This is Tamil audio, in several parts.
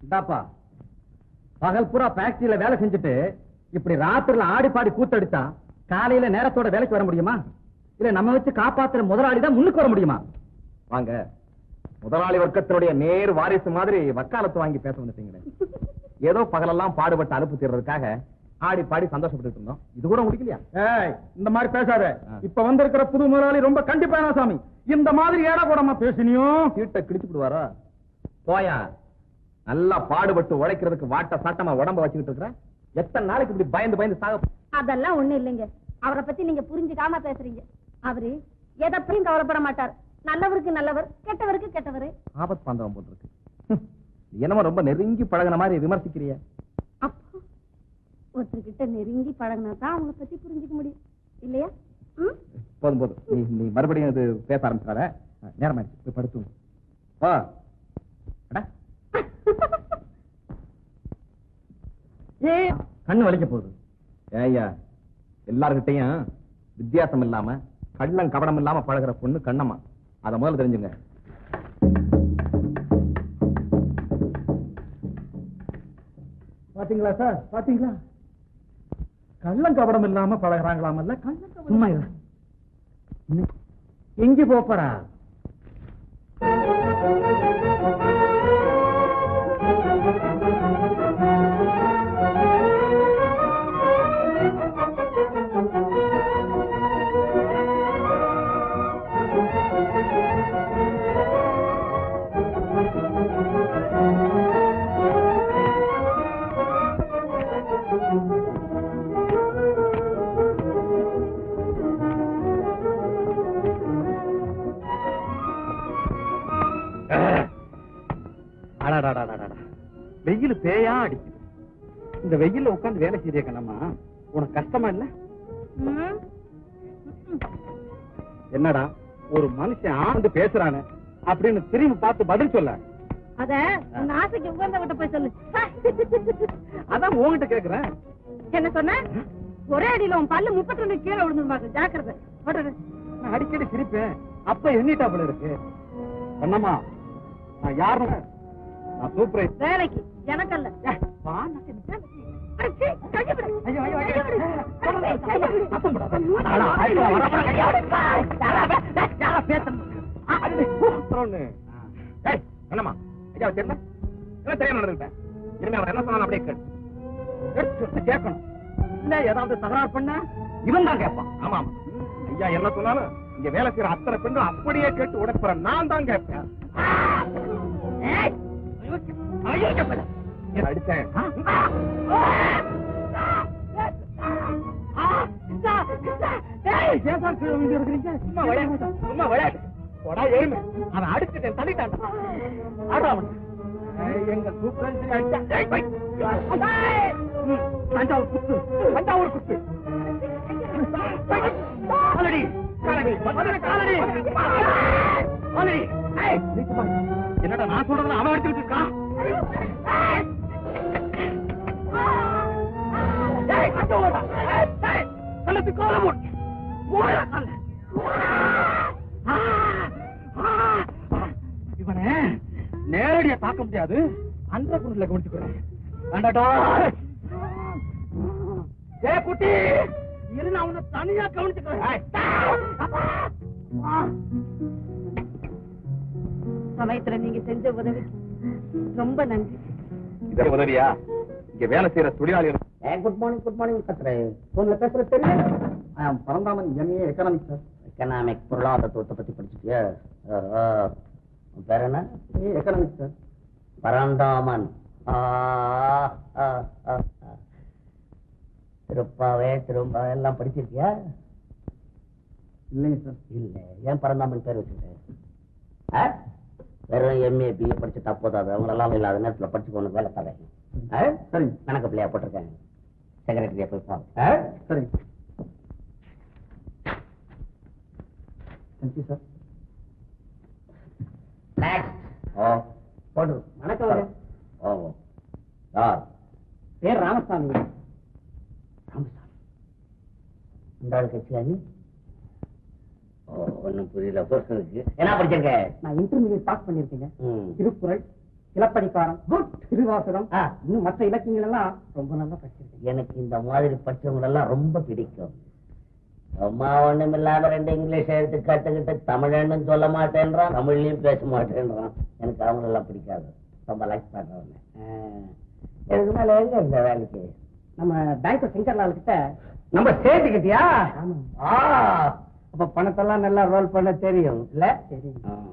இந்தாப்பா. பகல் பூரா ஃபேக்டரியில வேலை செஞ்சுட்டு இப்படி ராத்திரில ஆடி பாடி கூத்தடிச்சா காலையில நேரத்தோட வேலைக்கு வர முடியுமா? இல்ல நம்ம வச்சு காப்பாத்துற முதலாளி தான் முன்னுக்கு வர முடியுமா? வாங்க. முதலாளி வர்க்கத்தினுடைய நேர் வாரிசு மாதிரி வக்காலத்து வாங்கி பேச வந்துட்டீங்களே. ஏதோ பகலெல்லாம் பாடுபட்டு அலுப்பு தீர்றதுக்காக ஆடி பாடி சந்தோஷப்பட்டு இருந்தோம். இது கூட முடிக்கலையா? இந்த மாதிரி பேசாத. இப்ப வந்திருக்கிற புது முதலாளி ரொம்ப கண்டிப்பான சாமி? இந்த மாதிரி ஏடா கூடமா பேசினியோ? சீட்டை கிழிச்சு விடுவாரா? போயா. நல்லா பாடுபட்டு உழைக்கிறதுக்கு வாட்ட சாட்டமா உடம்ப வச்சுக்கிட்டு இருக்கிற? எத்தனை நாளைக்கு இப்படி பயந்து பயந்து சாக அதெல்லாம் ஒண்ணு இல்லைங்க. அவரை பத்தி நீங்க புரிஞ்சுக்காம பேசுறீங்க. அவரு எதை பத்தியும் கவலைப்பட மாட்டார். நல்லவருக்கு நல்லவர் கெட்டவருக்கு கெட்டவர். ஆபத் பாந்தவம் போட்டிருக்கு. ஹம். என்னமோ ரொம்ப நெருங்கி பழகுன மாதிரி விமர்சிக்கிறிய. அப்போ ஒருத்தர்கிட்ட நெருங்கி பழகினா தான் அவங்கள பத்தி புரிஞ்சுக்க முடியும். இல்லையா? போதும் போதும். நீ மறுபடியும் இது பேச ஆரம்பிச்சாத நேரம் ஆயிடுச்சு போய் படுத்து வா அட. கண்ணு வலிக்க போகுது. ஏய்யா எல்லார்கிட்டையும் வித்தியாசம் இல்லாம கள்ளம் கபடம் இல்லாம பழகுற பொண்ணு கண்ணம்மா. அத முதல்ல தெரிஞ்சுங்க. பாத்தீங்களா சார்? பாத்தீங்களா? கள்ளம் கபடம் இல்லாம பழகுறாங்களாமல்ல? கள்ளம் சும்மா. எங்க போப்படா வெயில் பேயா அடிக்குது. இந்த வெயில்ல உட்கார்ந்து வேலை செய்ய கண்ணம்மா உனக்கு கஷ்டமா இல்ல? என்னடா ஒரு மனுஷன் ஆண்டு பேசுறானே அப்படின்னு திரும்பி பார்த்து பதில் சொல்ல. அத ஆசைக்கு உகந்தவட்ட போய் சொல்லு. அதான் உன்கிட்ட கேக்குறேன். என்ன சொன்ன? ஒரே அடியில உன் பல்லு முப்பத்தி ரெண்டு கீழே விழுந்துருமாக்கு ஜாக்கிரதை. நான் அடிக்கடி சிரிப்பேன். அப்ப எண்ணிட்டாப்புல இருக்கு. கண்ணம்மா நான் யாருன்னு? நான் சூப்பர் வேலைக்கு. எனக்கல்ல. என்னம்மா ஐயா தெரியல தெரியாம நடந்துட்டேன் இனிமே அவர் என்ன சொன்னாலும் அப்படியே கேட்டு கேட்கணும் இல்ல ஏதாவது தகராறு பண்ண இவன் தான் கேட்பான் ஆமா ஆமா ஐயா என்ன சொன்னாலும் இங்க வேலை செய்யற அத்தனை பெண்கள் அப்படியே கேட்டு உடைப்புறேன் நான் தான் கேட்பேன் அடிச்சேன். எங்க சூப்பரன்சி தஞ்சாவூர் குத்து. தஞ்சாவூர் குத்து. காலடி. காலடி. காலடி. காலடி. என்னடா நான் சொல்றதுல அவன் அடிச்சுட்டு ஏ குட்டி! இரு நான் உன்னை தனியா கவனிச்சுக்கிறேன். சமயத்துல நீங்க செஞ்ச உதவி ரொம்ப நன்றி. இத உதவியா? இங்க வேலை செய்யற தொழிலாளிகள் குட் மார்னிங் குட் மார்னிங் கத்துறேன் போன்ல பேசுற தெரியும் Paranthaman MA economics sir economic பொருளாதாரத்தை பத்தி படிச்சுட்டியா? பேர் என்ன? Economics sir Paranthaman. திருப்பாவே திரும்ப எல்லாம் படிச்சிருக்கியா? இல்லைங்க சார். இல்ல. ஏன் பரந்தாமன் பேர் வச்சுக்கிட்டேன் ஆ? வெறும் எம்ஏ பிஏ படிச்சுட்டா போதாது அவங்க எல்லாம் இல்லாத நேரத்துல படிச்சு உனக்கு வேலை தரேன் சரிங்க. கணக்கு பிள்ளையா போட்டிருக்கேன். செக்ரட்டரியா போய் பாரு. ஆ? சரிங்க. Thank you sir Next. ஓ போடு வணக்கம் ஓ யார் பேர் ராமசாமி ராமசாமி. இந்த ஆள் கட்சியா நீ ஓ ஒன்னும் புரியல. இருக்கு என்ன படிச்சிருக்க? நான் இன்டர்மீடியட் பாஸ் பண்ணிருக்கேங்க ம். திருக்குறள் சிலப்பதிகாரம் குட் திருவாசகம் இன்னும் மற்ற இலக்கியங்கள் எல்லாம் ரொம்ப நல்லா படிச்சிருக்கேன். எனக்கு இந்த மாதிரி படிச்சவங்க எல்லாம் ரொம்ப பிடிக்கும். அம்மா ஒண்ணும் இல்லாம ரெண்டு இங்கிலீஷ் எடுத்து கத்துக்கிட்டு தமிழன்னு சொல்ல மாட்டேன்றான் தமிழ்லயும் பேச மாட்டேன்றான். எனக்கு அவங்க எல்லாம் பிடிக்காது. ரொம்ப லைக் பண்றவங்க. இதுக்கு மேல எங்க இந்த வேலைக்கு. நம்ம பேங்க் சங்கர்லால் கிட்ட நம்ம சேர்த்துக்கிட்டியா ஆ, அப்ப பணத்தெல்லாம் நல்லா ரோல் பண்ண தெரியும். இல்ல?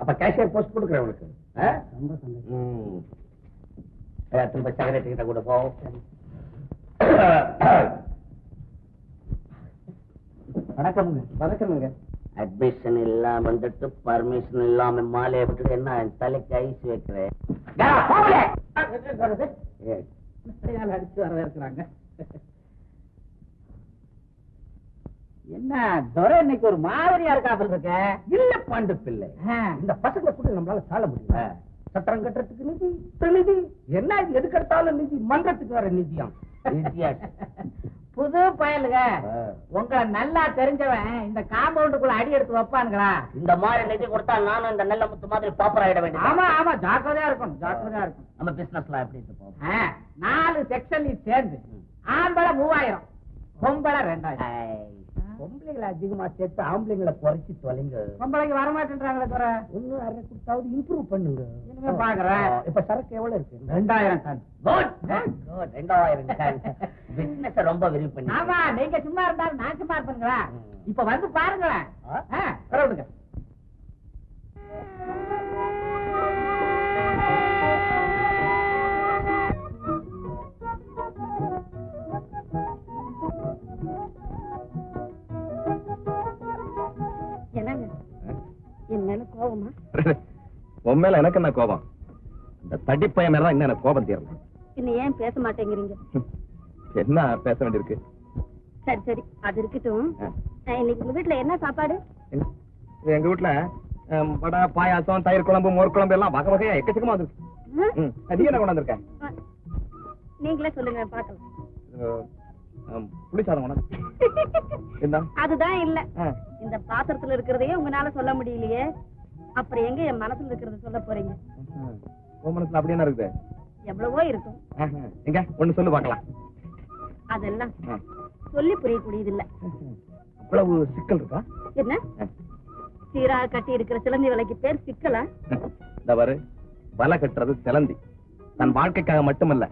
அப்ப கேஷியர் போஸ்ட் கொடுக்குறேன் உனக்கு திரும்ப செக்ரட்டரி கிட்ட கூட போ. வணக்கமுங்க. வணக்கமுங்க. அட்மிஷன் இல்லாம வந்துட்டு பர்மிஷன் இல்லாம மாலையை விட்டுட்டு என்ன என் தலைக்கு ஐஸ் வைக்கிறேன். அடிச்சு வர இருக்கிறாங்க என்ன துரை இன்னைக்கு ஒரு மாதிரியா இருக்காமல் இருக்க? இல்ல பாண்டு பிள்ளை. இந்த பசங்களை கூட நம்மளால சால முடியும் சத்திரம் கட்டுறதுக்கு நிதி நிதி என்ன இது எதுக்கு எடுத்தாலும் நிதி மன்றத்துக்கு வர நிதியம். புது பயலுக. ஆ. உங்களை நல்லா தெரிஞ்சவன் இந்த காம்பவுண்டுக்குள்ள அடி எடுத்து வைப்பானுங்களா? இந்த மாதிரி நிதி கொடுத்தா நானும் இந்த நெல்ல முத்து மாதிரி பாப்பர் ஆயிட வேண்டியது ஆமா ஆமா ஜாக்கிரதையா இருக்கும் ஜாக்கிரதையா இருக்கும் நம்ம பிசினஸ்லாம் எப்படி ஆ, நாலு செக்ஷன் சேர்ந்து ஆம்பளை மூவாயிரம் பொம்பளை ரெண்டாயிரம். பொம்பளைங்களை அதிகமா சேர்த்து ஆம்பளைங்களை குறைச்சி தொலைங்க. பொம்பளைக்கு வரமாட்டேன்றாங்களே குறை ஒன்னும் அரை கொடுத்தாவது இம்ப்ரூவ் பண்ணுங்க. இனிமே பாக்குறேன். இப்ப சரக்கு எவ்வளவு இருக்கு? ரெண்டாயிரம் டன். குட் குட் பிசினஸ் ரொம்ப விரிவு பண்ணி ஆமா நீங்க சும்மா இருந்தாலும் நான் சும்மா இருப்பேங்களா. இப்ப வந்து பாருங்களேன் விடுங்க மேல எனக்கு என்ன கோபம்? இந்த தடிப்பையன் மேல தான் இன்னும் எனக்கு கோபம் தீரல பின்ன ஏன் பேச மாட்டேங்கிறீங்க? என்ன பேச வேண்டியிருக்கு? சரி சரி. அது இருக்கட்டும். இன்னைக்கு உங்க வீட்டுல என்ன சாப்பாடு? எங்க வீட்டுல வடை பாயாசம் தயிர் குழம்பு மோர் குழம்பு எல்லாம் வகை வகையா எக்கச்சக்கமா வந்துருக்கு அது என்ன கொண்டாந்துருக்கேன் ஆ. நீங்களே சொல்லுங்க பாக்கலாம் கொண்டாந்து அதுதான் இல்ல. இந்த பாத்திரத்துல இருக்கிறதையே உங்களால சொல்ல முடியலையே. அப்புறம் எங்க என் மனசுல இருக்கிறத சொல்ல போறீங்க? ம். உன் மனசுல அப்படி என்ன இருக்குது? எவ்வளவோ இருக்கும். எங்க? ஒண்ணு சொல்லு பார்க்கலாம். அதெல்லாம். சொல்லி புரியக்கூடியது இல்ல அவ்வளவு சிக்கல் இருக்கா? என்ன? சீரா கட்டி இருக்கிற சிலந்தி விலைக்கு பேர் சிக்கலா? இந்த பாரு வலை கட்டுறது சிலந்தி. தன் வாழ்க்கைக்காக மட்டுமல்ல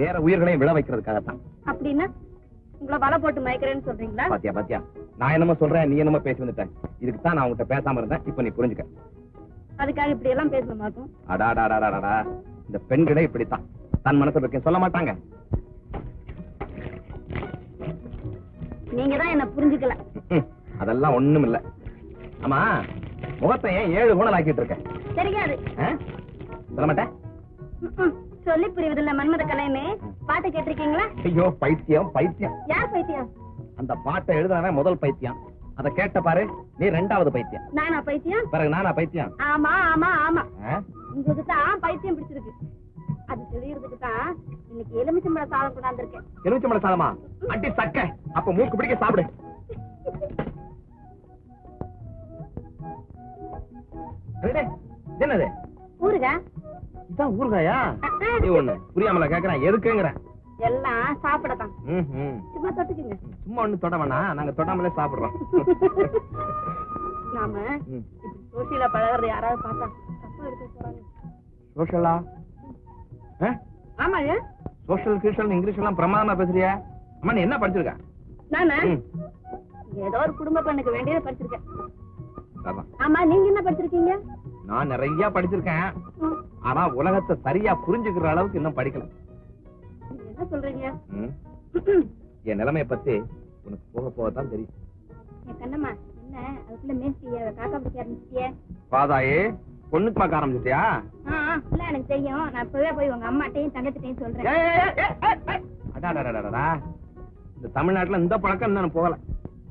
வேற உயிர்களையும் விழ வைக்கிறதுக்காகத்தான். அப்படின்னா உங்களை வலை போட்டு மயக்கிறேன்னு சொல்றீங்களா? பாத்தியா பாத்தியா. நான் என்னமோ சொல்றேன் நீ என்னமோ பேசி வந்துட்டேன் இதுக்கு தான் நான் உன்கிட்ட பேசாம இருந்தேன் இப்ப நீ புரிஞ்சுக்க. அதுக்காக இப்படி எல்லாம் பேசணுமாக்கும் அடாடாடாடாடா இந்த பெண்களே இப்படித்தான். தன் மனசுல இருக்க சொல்ல மாட்டாங்க. நீங்க தான் என்ன புரிஞ்சுக்கல. அதெல்லாம் ஒண்ணும் இல்ல ஆமா முகத்தை ஏன் ஏழு குணல் ஆக்கிட்டு இருக்க தெரியாது? சொல்ல மாட்டேன். சொல்லி புரிவதில்ல மன்மத கலைன்னு பாட்டு கேட்டிருக்கீங்களா? ஐயோ பைத்தியம் பைத்தியம். யார் பைத்தியம்? அந்த பாட்டை எழுதுனவன் முதல் பைத்தியம். அத கேட்ட பாரு நீ ரெண்டாவது பைத்தியம். நானா பைத்தியம்? பிறகு நானா பைத்தியம்? ஆமா ஆமா ஆமா? உங்களுக்கு தான் பைத்தியம் பிடிச்சிருக்கு. அது தெரியறதுக்கு தான் இன்னைக்கு எலுமிச்சம்பழ சாதம் கொண்டாந்துருக்கேன். எலுமிச்சம்பழ சாதமா? அடி சக்க. அப்ப மூக்கு பிடிக்க சாப்பிடு. அடடே, என்னது? ஊருகா இதான் ஊறுகாயா? நீ ஒண்ணு. புரியாமல கேக்குறேன். எதுக்குங்கிறேன் எல்லாம் ம். சும்மா தொட்டுக்குங்க. சும்மா ஒண்ணு தொட வேணாம். நாங்க தொடாமலே சாப்பிடுறோம். நாம சோசியல பழகுறது யாராவது பார்த்தா சோஷலா ஆமாங்க. சோஷியல் கிரிஷியல் இங்கிலீஷ் எல்லாம் பிரமாதமா பேசுறியா? அம்மா நீ என்ன படிச்சிருக்க? நானா. ஏதோ ஒரு குடும்ப பெண்ணுக்கு வேண்டியதை படிச்சிருக்கேன். ஆமா நீங்க என்ன படிச்சிருக்கீங்க? நான் நிறைய படிச்சிருக்கேன். ஆனா உலகத்தை சரியா புரிஞ்சுக்கிற அளவுக்கு இன்னும் படிக்கல. என்ன சொல்றீங்க. என் நிலைமைய பத்தி உனக்கு போக போக தான் தெரியும் கண்ணம்மா என்ன? அதுக்குள்ள மேஸ்திய காக்கா பிடிக்க ஆரம்பிச்சிட்டியே? பாதாயே பொண்ணுக்கு பார்க்க ஆரம்பிச்சிட்டியா? இல்ல எனக்கு தெரியும். நான் இப்பவே போய் உங்க அம்மாட்டையும் தங்கத்திட்டையும் சொல்றேன். அடாடாடாடாடா. இந்த தமிழ்நாட்டுல இந்த பழக்கம் இன்னும் போகல.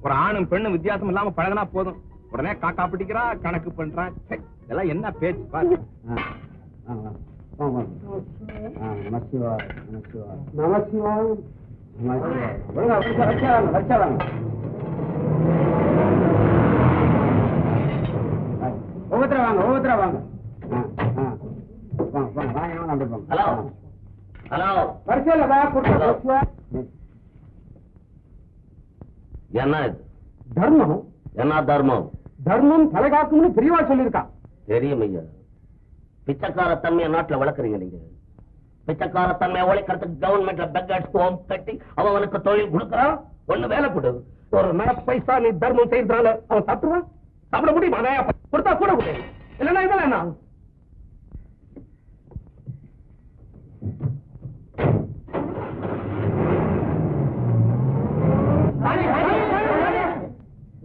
ஒரு ஆணும் பெண்ணும் வித்தியாசம் இல்லாம பழகினா போதும். உடனே காக்கா பிடிக்கிறா கணக்கு பண்றான் ச்சே, இதெல்லாம் என்ன பேச்சு பாரு. நமசிவாய் நமசிவாய். ஒவ்வொருத்தர வாங்க ஒவ்வொருத்தர வாங்க. ஹலோ. ஹலோ. வரிசையில வா கொடுத்த வரிசையா. என்ன? இது தர்மம். என்ன தர்மம்? தர்மம் தலைகாக்கும்னு பெரியவா சொல்லியிருக்கா. தெரியும் ஐயா. பிச்சைக்கார தன்மையை நாட்டுல வளர்க்குறீங்க நீங்க. பிச்சைக்கார தன்மையை ஒழிக்கிறதுக்கு கவர்மெண்ட்ல பெக்கர்ஸ் ஹோம் கட்டி அவனுக்கு தொழில் கொடுக்கறான் ஒண்ணு வேலை கொடு. ஒரு நட பைசா நீ தர்மம் செய்யறதுனால அவன் சாப்பிடுவான் சாப்பிட முடியுமா? அதையா கொடுத்தா கூட கொடு இல்லைன்னா இதெல்லாம் என்ன?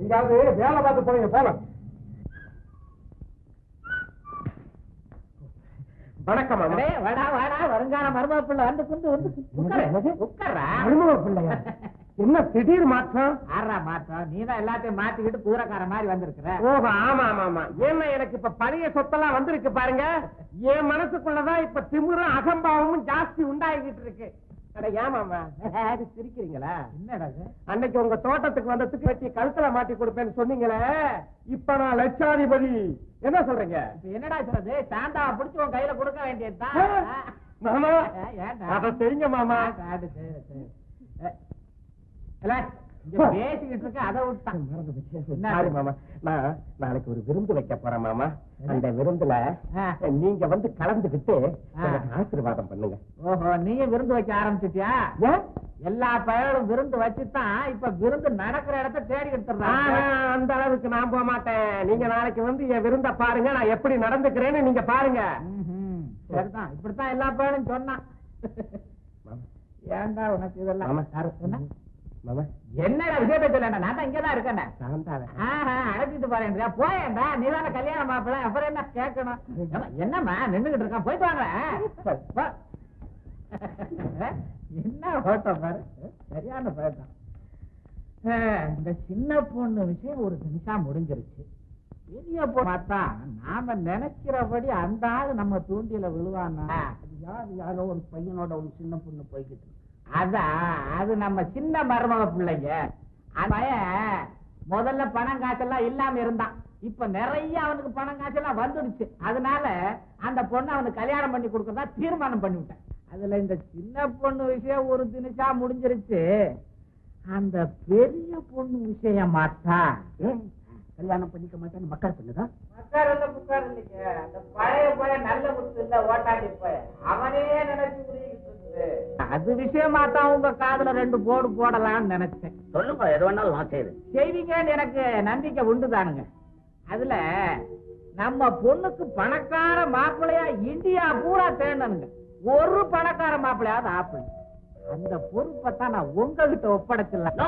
எங்காவது வேலை பார்த்து போறீங்க போல வணக்கம் வருங்கால மருமக பிள்ளை வந்து உட்காரு உட்கார்றா. மருமக பிள்ளையா? என்ன திடீர் மாற்றம்? ஆறா மாற்றம். நீ தான் எல்லாத்தையும் மாத்திக்கிட்டு குதிரைக்கார மாதிரி வந்திருக்கிற. ஓஹோ ஆமா ஆமா ஆமா. ஏன்னா எனக்கு இப்ப பழைய சொத்தெல்லாம் வந்திருக்கு பாருங்க. என் மனசுக்குள்ளதான் இப்ப திமிரும் அகம்பாவமும் ஜாஸ்தி உண்டாகிட்டு இருக்கு. சிரிக்கிறீங்களா? என்னடா? அன்னைக்கு உங்க தோட்டத்துக்கு வந்ததுக்கு வெட்டி கழுத்துல மாட்டி கொடுப்பேன்னு சொன்னீங்களே. இப்ப நான் லட்சாதிபதி. என்ன சொல்றீங்க? என்னடா சொல்றது? சாந்தாவை பிடிச்சு உன் கையில கொடுக்க வேண்டியதுதான். மாமா? அத மாமா. நாளைக்கு ஒரு விருந்து வைக்க போறேன் மாமா. அந்த விருந்துல. நீங்க வந்து கலந்துகிட்டு ஆசீர்வாதம் பண்ணுங்க. ஓஹோ நீயும் விருந்து வைக்க ஆரம்பிச்சிட்டியா? எல்லா பயலும் விருந்து வச்சுதான் இப்ப விருந்து நடக்கிற இடத்த தேடி எடுத்துறாங்க அந்த அளவுக்கு நான் போக மாட்டேன். நீங்க நாளைக்கு வந்து என் விருந்த பாருங்க நான் எப்படி நடந்துக்கிறேன்னு நீங்க பாருங்க. சரிதான் இப்படித்தான் எல்லா பயலும் சொன்னான். ஏன்டா உனக்கு இதெல்லாம்? என்னடா விஷயத்த சொல்ல நான் தான் இங்கதான் இருக்கேன். அழைச்சிட்டு போறேன்டா போயேன்டா நீ தானே கல்யாணம் மாப்பிள்ள அப்புறம் என்ன கேட்கணும்? என்னம்மா நின்னுகிட்டு இருக்கான் போயிட்டு வாங்க. என்ன ஓட்டம் பாரு? சரியான பழக்கம். இந்த சின்ன பொண்ணு விஷயம் ஒரு நிமிஷம் முடிஞ்சிருச்சு. பெரிய பார்த்தா நாம நினைக்கிறபடி அந்த ஆளு நம்ம தூண்டில விழுவானா? யார்? யாரோ ஒரு பையனோட ஒரு சின்ன பொண்ணு போய்கிட்டு இருக்கு. அதான் அது நம்ம சின்ன மருமக பிள்ளைங்க. அந்த முதல்ல பணம் காசெல்லாம் இல்லாம இருந்தான். இப்ப நிறைய அவனுக்கு பணம் காசெல்லாம் வந்துடுச்சு. அதனால அந்த பொண்ணு அவனுக்கு கல்யாணம் பண்ணி கொடுக்கறதா தீர்மானம் பண்ணிவிட்டேன். அதுல இந்த சின்ன பொண்ணு விஷயம் ஒரு தினிச்சா முடிஞ்சிருச்சு. அந்த பெரிய பொண்ணு விஷயம் மாட்டா கல்யாணம் பண்ணிக்க மாட்டேன்னு மக்கள் பண்ணுதான் இல்ல இல்லைங்க அந்த பழைய போய நல்ல முத்து இல்ல ஓட்டாண்டி போய அவனே நினைச்சு புரியுது அது விஷயமா தான் உங்க காதுல ரெண்டு போடு போடலாம்னு நினைச்சேன். சொல்லுங்க எது வேணாலும் நான் செய்யறேன் செய்வீங்கன்னு எனக்கு நம்பிக்கை உண்டுதானுங்க. அதுல நம்ம பொண்ணுக்கு பணக்கார மாப்பிள்ளையா இந்தியா பூரா தேடணுங்க. ஒரு பணக்கார மாப்பிள்ளையாவது ஆப்பிள். அந்த பொறுப்பை தான் நான் உங்ககிட்ட ஒப்படைச்சிடலாம்.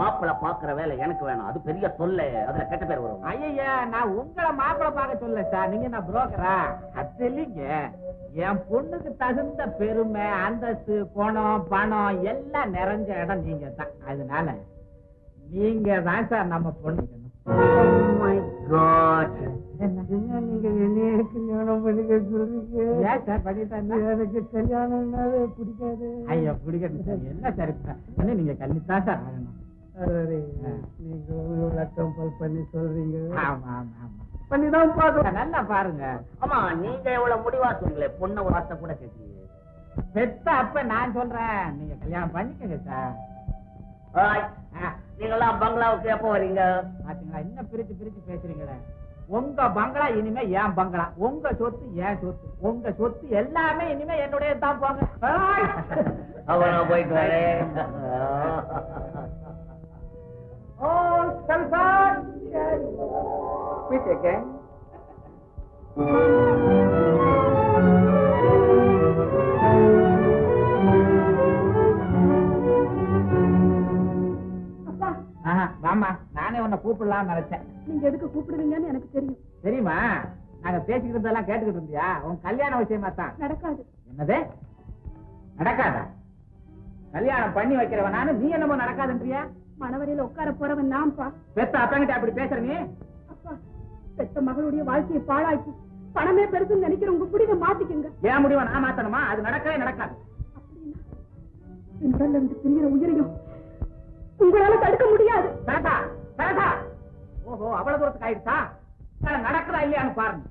மாப்பிள்ளை பாக்குற வேலை எனக்கு வேணும். அது பெரிய தொல்லை. அதுல கெட்ட பேர் வரும். ஐயா நான் உங்களை மாப்பிள்ளை பார்க்க சொல்ல சார். நீங்க நான் புரோக்கரா அது இல்லைங்க. என் பொண்ணுக்கு தகுந்த பெருமை அந்தஸ்து குணம் பணம் எல்லாம் நிறைஞ்ச இடம் நீங்க தான் அதனால நீங்க தான் சார் நம்ம பொண்ணு. கல்யாணம் பண்ணிட்டாங்க எனக்கு கல்யாணம்னாவே பிடிக்காது. ஐயா பிடிக்கட்டும் சார். என்ன சார் நீங்க கல்வித்தான் சார் ஆகணும். நீங்க லட்சம் பல் பண்ணி சொல்றீங்க. ஆமா ஆமா ஆமா. பண்ணிதான் பாக்கலாம் நல்லா பாருங்க. ஆமா நீங்க எவ்வளவு முடிவா சொன்னீங்களே பொண்ணு ஒரு வார்த்தை கூட கேட்டீங்க பெத்த அப்ப நான் சொல்றேன். நீங்க கல்யாணம் பண்ணிக்கங்க சார். நீங்களாம் பங்களாவுக்கு எப்போ வரீங்க? பாத்தீங்களா? என்ன பிரிச்சு பிரிச்சு பேசுறீங்களே. உங்க பங்களா இனிமே என் பங்களா. உங்க சொத்து என் சொத்து. உங்க சொத்து எல்லாமே இனிமே என்னுடைய தான் போங்க! அவனா போயிட்டு வரேன். ஓ சல்சான் நானே உன்னை கூப்பிடலாம்னு நினைச்சேன். நீங்க எதுக்கு கூப்பிடுவீங்கன்னு எனக்கு தெரியும். தெரியுமா? நாங்க பேசிக்கிட்டு இருந்தெல்லாம் கேட்டுக்கிட்டு இருந்தியா? உன் கல்யாண விஷயமா தான். நடக்காது. என்னது? நடக்காதா? கல்யாணம் பண்ணி வைக்கிறவன் நானு நீ என்னமோ நடக்காதுன்றியா? மணவரையில உட்கார போறவன் நான்ப்பா. பெத்த அப்பங்கிட்ட அப்படி பேசுற நீ? பெத்த மகளுடைய வாழ்க்கையை பாழாக்கி பணமே பெருசுன்னு நினைக்கிற உங்க முடிவை மாத்திக்கங்க. ஏன் முடிவை நான் மாத்தணுமா? அது நடக்கவே நடக்காது. உடல்ல இருந்து பிரிகிற உயிரையும் உங்களால தடுக்க முடியாது. சரதா சரதா ஓஹோ அவ்வளவு தூரத்துக்கு ஆயிடுச்சா? நடக்குதா இல்லையான்னு பாருங்க.